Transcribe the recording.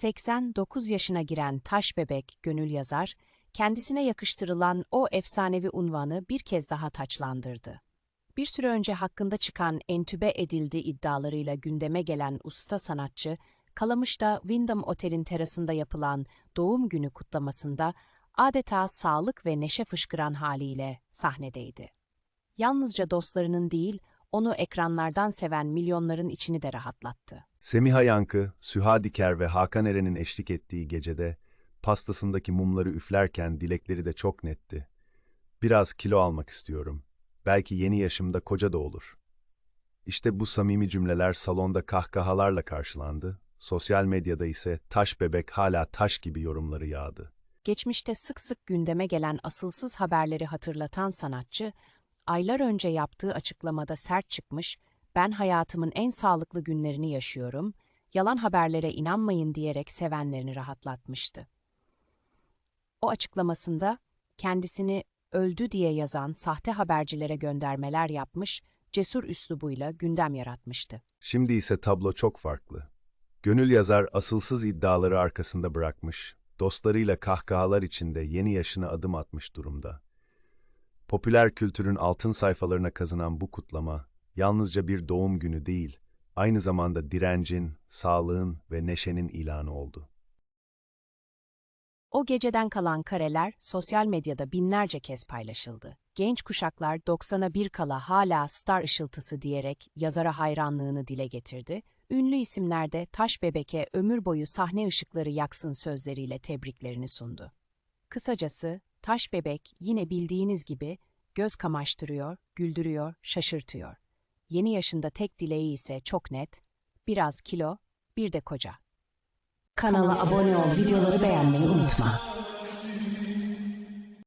89 yaşına giren taş bebek Gönül Yazar, kendisine yakıştırılan o efsanevi unvanı bir kez daha taçlandırdı. Bir süre önce hakkında çıkan entübe edildi iddialarıyla gündeme gelen usta sanatçı, Kalamış'ta Wyndham Otel'in terasında yapılan doğum günü kutlamasında adeta sağlık ve neşe fışkıran haliyle sahnedeydi. Yalnızca dostlarının değil, onu ekranlardan seven milyonların içini de rahatlattı. Semiha Yankı, Süha Diker ve Hakan Eren'in eşlik ettiği gecede pastasındaki mumları üflerken dilekleri de çok netti. Biraz kilo almak istiyorum. Belki yeni yaşımda koca da olur. İşte bu samimi cümleler salonda kahkahalarla karşılandı. Sosyal medyada ise taş bebek hala taş gibi yorumları yağdı. Geçmişte sık sık gündeme gelen asılsız haberleri hatırlatan sanatçı, aylar önce yaptığı açıklamada sert çıkmış, ben hayatımın en sağlıklı günlerini yaşıyorum, yalan haberlere inanmayın diyerek sevenlerini rahatlatmıştı. O açıklamasında kendisini öldü diye yazan sahte habercilere göndermeler yapmış, cesur üslubuyla gündem yaratmıştı. Şimdi ise tablo çok farklı. Gönül yazar asılsız iddiaları arkasında bırakmış, dostlarıyla kahkahalar içinde yeni yaşına adım atmış durumda. Popüler kültürün altın sayfalarına kazınan bu kutlama, yalnızca bir doğum günü değil, aynı zamanda direncin, sağlığın ve neşenin ilanı oldu. O geceden kalan kareler sosyal medyada binlerce kez paylaşıldı. Genç kuşaklar 90'a bir kala hala star ışıltısı diyerek yazara hayranlığını dile getirdi. Ünlü isimler de Taş Bebek'e ömür boyu sahne ışıkları yaksın sözleriyle tebriklerini sundu. Kısacası Taş Bebek yine bildiğiniz gibi göz kamaştırıyor, güldürüyor, şaşırtıyor. Yeni yaşında tek dileği ise çok net, biraz kilo, bir de koca. Kanala abone ol, videoları beğenmeyi unutma.